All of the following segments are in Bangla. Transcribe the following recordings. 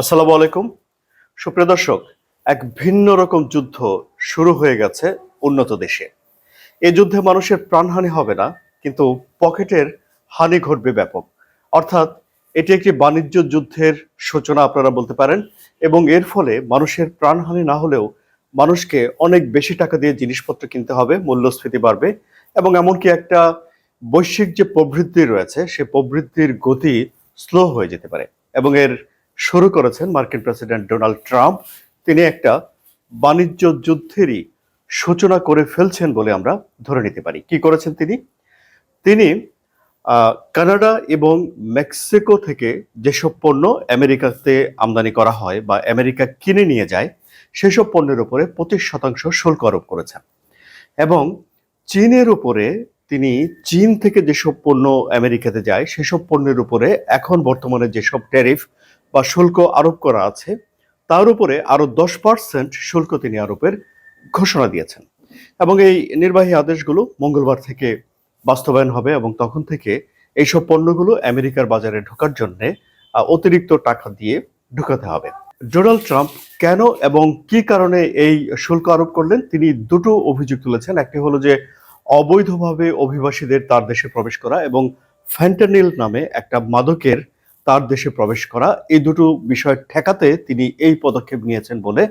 আসসালামু আলাইকুম। সুপ্রিয় দর্শক, এক ভিন্ন রকম যুদ্ধ শুরু হয়ে গেছে উন্নত দেশে। এই যুদ্ধে মানুষের প্রাণহানি হবে না, কিন্তু পকেটের হানি ঘটবে ব্যাপক। অর্থাৎ এটি একটি বাণিজ্য যুদ্ধের সূচনা আপনারা বলতে পারেন, এবং এর ফলে মানুষের প্রাণহানি না হলেও মানুষকে অনেক বেশি টাকা দিয়ে জিনিসপত্র কিনতে হবে, মূল্যস্ফীতি বাড়বে, এবং এমনকি একটা বৈশ্বিক যে প্রবৃদ্ধি রয়েছে, সে প্রবৃদ্ধির গতি স্লো হয়ে যেতে পারে, এবং এর শুরু করেছেন মার্কিন প্রেসিডেন্ট ডোনাল্ড ট্রাম্প। তিনি একটা বাণিজ্য যুদ্ধেরই সূচনা করে ফেলছেন বলে আমরা ধরে নিতে পারি। কি করেছেন তিনি? তিনি কানাডা এবং মেক্সিকো থেকে যেসব পণ্য আমেরিকাতে আমদানি করা হয় বা আমেরিকা কিনে নিয়ে যায়, সেসব পণ্যের উপরে পঁচিশ শতাংশ শুল্ক আরোপ করেছেন। এবং চীনের উপরে তিনি চীন থেকে যেসব পণ্য আমেরিকাতে যায়, সেসব পণ্যের উপরে এখন বর্তমানে যেসব ট্যারিফ বা শুল্ক আরোপ করা আছে, তার উপরে আরও দশ পার্সেন্ট শুল্ক তিনি আরোপের ঘোষণা দিয়েছেন। এবং এই নির্বাহী আদেশগুলো মঙ্গলবার থেকে বাস্তবায়ন হবে এবং তখন থেকে এইসব পণ্যগুলো আমেরিকার বাজারে ঢোকার জন্য অতিরিক্ত টাকা দিয়ে ঢুকাতে হবে। ডোনাল্ড ট্রাম্প কেন এবং কি কারণে এই শুল্ক আরোপ করলেন, তিনি দুটো অভিযোগ তুলেছেন। একটি হলো যে, অবৈধভাবে অভিবাসীদের তার দেশে প্রবেশ করা এবং ফ্যান্টানিল নামে একটা মাদকের তার দেশে প্রবেশ করা, এই দুটো বিষয় ঠেকাতে তিনি এই পদক্ষেপ নিয়েছেন বলে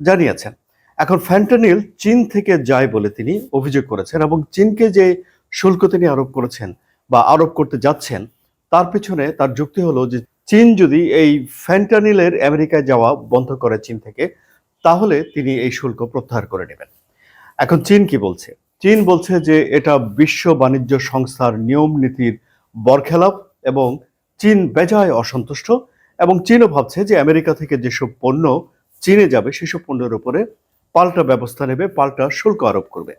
জানিয়েছেন। এখন ফ্যান্টানিল চীন থেকে যায় বলে তিনি অভিযোগ করেছেন এবং চীনকে যে শুল্ক তিনি আরোপ করেছেন বা আরোপ করতে যাচ্ছেন, তার পিছনে তার যুক্তি হলো যে চীন যদি এই ফ্যান্টানিলের আমেরিকায় যাওয়া বন্ধ করে চীন থেকে, তাহলে তিনি এই শুল্ক প্রত্যাহার করে নেবেন। এখন চীন কি বলছে? চীন বলছে যে এটা বিশ্ব বাণিজ্য সংস্থার নিয়ম নীতির বরখেলাপ এবং চীন বেজায় অসন্তুষ্ট এবং চীনও ভাবছে যে আমেরিকা থেকে যেসব পণ্য চীনে যাবে সেসব পণ্যের উপরে পাল্টা ব্যবস্থা নেবে পাল্টা শুল্ক আরোপ করবে।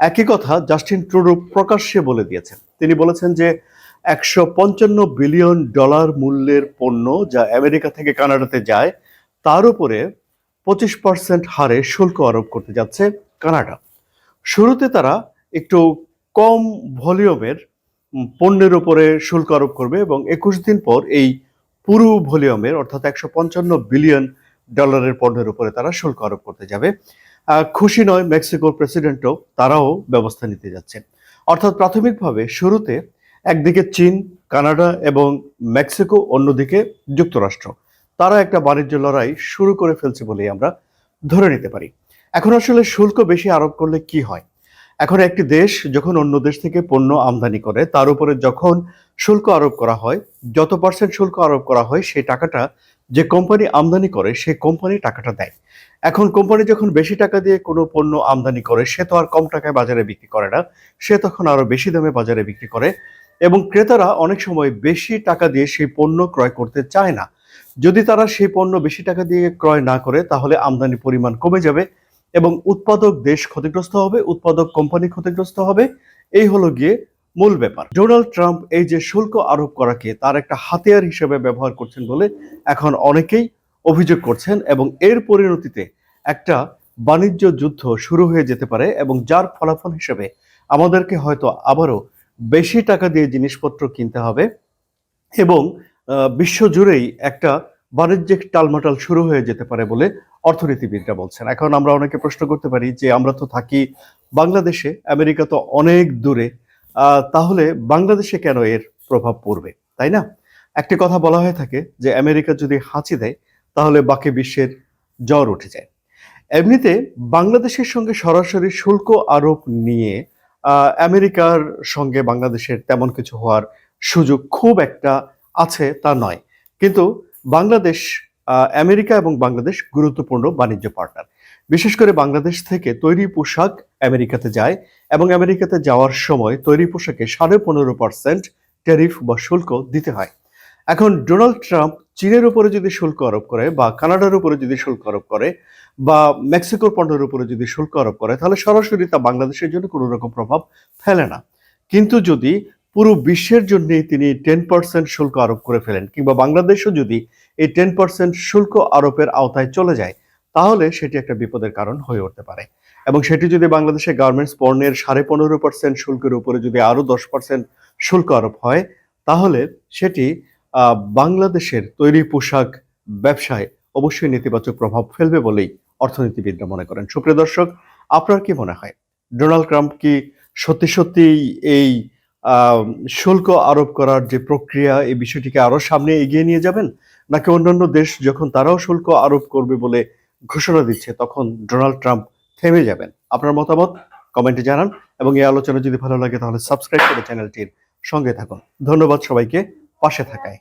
একই কথা জাস্টিন ট্রুডো প্রকাশ্যে বলে দিয়েছেন। তিনি বলেছেন যে একশো পঞ্চান্ন বিলিয়ন ডলার মূল্যের পণ্য যা আমেরিকা থেকে কানাডাতে যায় তার উপরে পঁচিশ পার্সেন্ট হারে শুল্ক আরোপ করতে যাচ্ছে কানাডা। শুরুতে তারা একটু কম ভলিউমের উম, পণ্যের উপরে শুল্ক আরোপ করবে এবং একুশ দিন পর এই পুরো ভলিউমের, অর্থাৎ একশো পঞ্চান্ন বিলিয়ন ডলারের পণ্যের উপরে তারা শুল্ক আরোপ করতে যাবে। খুশি নয়, মেক্সিকোর প্রেসিডেন্টও তারাও ব্যবস্থা নিতে যাচ্ছে। অর্থাৎ প্রাথমিকভাবে শুরুতে একদিকে চীন, কানাডা এবং মেক্সিকো, অন্যদিকে যুক্তরাষ্ট্র। তারা একটা বাণিজ্য লড়াই শুরু করে ফেলছে বলেই আমরা ধরে নিতে পারি। এখন আসলে শুল্ক বেশি আরোপ করলে কি হয়? এখন একটি দেশ যখন অন্য দেশ থেকে পণ্য আমদানি করে, তার উপরে যখন শুল্ক আরোপ করা হয়, যত পার্সেন্ট শুল্ক আরোপ করা হয়, সেই টাকাটা যে কোম্পানি আমদানি করে, সে কোম্পানি টাকাটা দেয়। এখন কোম্পানি যখন বেশি টাকা দিয়ে কোনো পণ্য আমদানি করে, সে তো আর কম টাকায় বাজারে বিক্রি করে না। সে তখন আরও বেশি দামে বাজারে বিক্রি করে এবং ক্রেতারা অনেক সময় বেশি টাকা দিয়ে সেই পণ্য ক্রয় করতে চায় না। যদি তারা সেই পণ্য বেশি টাকা দিয়ে ক্রয় না করে, তাহলে আমদানি পরিমাণ কমে যাবে এবং উৎপাদক দেশ ক্ষতিগ্রস্ত হবে, উৎপাদক কোম্পানি ক্ষতিগ্রস্ত হবে, এই হলো গিয়ে মূল ব্যাপার। ডোনাল্ড ট্রাম্প এই যে শুল্ক আরোপ করাকে তার একটা হাতিয়ার হিসেবে ব্যবহার করছেন বলে এখন অনেকেই অভিযোগ করছেন এবং এর পরিণতিতে একটা বাণিজ্য যুদ্ধ শুরু হয়ে যেতে পারে এবং যার ফলাফল হিসেবে আমাদেরকে হয়তো আবারও বেশি টাকা দিয়ে জিনিসপত্র কিনতে হবে এবং বিশ্বজুড়েই একটা বাণিজ্যিক টালমাটাল শুরু হয়ে যেতে পারে বলে অর্থনীতিবিদরা বলছেন। এখন আমরা অনেকে প্রশ্ন করতে পারি যে, আমরা তো থাকি বাংলাদেশে, আমেরিকা তো অনেক দূরে তাহলে বাংলাদেশে কেন এর প্রভাব পড়বে, তাই না? একটি কথা বলা হয়ে থাকে যে, আমেরিকা যদি হাঁচি দেয়, তাহলে বাকি বিশ্বের জ্বর উঠে যায়। এমনিতে বাংলাদেশের সঙ্গে সরাসরি শুল্ক আরোপ নিয়ে আমেরিকার সঙ্গে বাংলাদেশের তেমন কিছু হওয়ার সুযোগ খুব একটা আছে তা নয়। কিন্তু বাংলাদেশ আমেরিকা এবং বাংলাদেশ গুরুত্বপূর্ণ বাণিজ্য পার্টনার বিশেষ করে বাংলাদেশ থেকে তৈরি পোশাক আমেরিকাতে যায় এবং আমেরিকাতে যাওয়ার সময় তৈরি পোশাকে সাড়ে পনেরো পার্সেন্ট ট্যারিফ বা শুল্ক দিতে হয়। এখন ডোনাল্ড ট্রাম্প চীনের উপরে যদি শুল্ক আরোপ করে বা কানাডার উপরে যদি শুল্ক আরোপ করে বা মেক্সিকোর পণ্যের উপরে যদি শুল্ক আরোপ করে, তাহলে সরাসরি তা বাংলাদেশের জন্য কোনো রকম প্রভাব ফেলে না। কিন্তু যদি পুরো বিশ্বের জন্য তিনি টেন পার্সেন্ট শুল্ক আরোপ করে ফেলেন। কিংবা বাংলাদেশও যদি এই টেন পার্সেন্ট শুল্ক আরোপের আওতায় চলে যায়, তাহলে সেটি একটা বিপদের কারণ হয়ে উঠতে পারে। এবং সেটি যদি বাংলাদেশের গার্মেন্টস পণ্যের সাড়ে পনেরো পার্সেন্ট শুল্কের উপরে যদি আরও দশ পার্সেন্ট শুল্ক আরোপ হয়, তাহলে সেটি বাংলাদেশের তৈরি পোশাক ব্যবসায় অবশ্যই নেতিবাচক প্রভাব ফেলবে বলেই অর্থনীতিবিদরা মনে করেন। সুপ্রিয় দর্শক, আপনার কি মনে হয়? ডোনাল্ড ট্রাম্প কি সত্যি সত্যি এই শুল্ক আরোপ করার যে প্রক্রিয়া, এই বিষয়টিকে আরও সামনে এগিয়ে নিয়ে যাবেন? নাকি অন্যান্য দেশ যখন তারাও শুল্ক আরোপ করবে বলে ঘোষণা দিচ্ছে, তখন ডোনাল্ড ট্রাম্প থেমে যাবেন? আপনার মতামত কমেন্টে জানান এবং এই আলোচনা যদি ভালো লাগে, তাহলে সাবস্ক্রাইব করে চ্যানেলটির সঙ্গে থাকুন। ধন্যবাদ সবাইকে, পাশে থাকায়।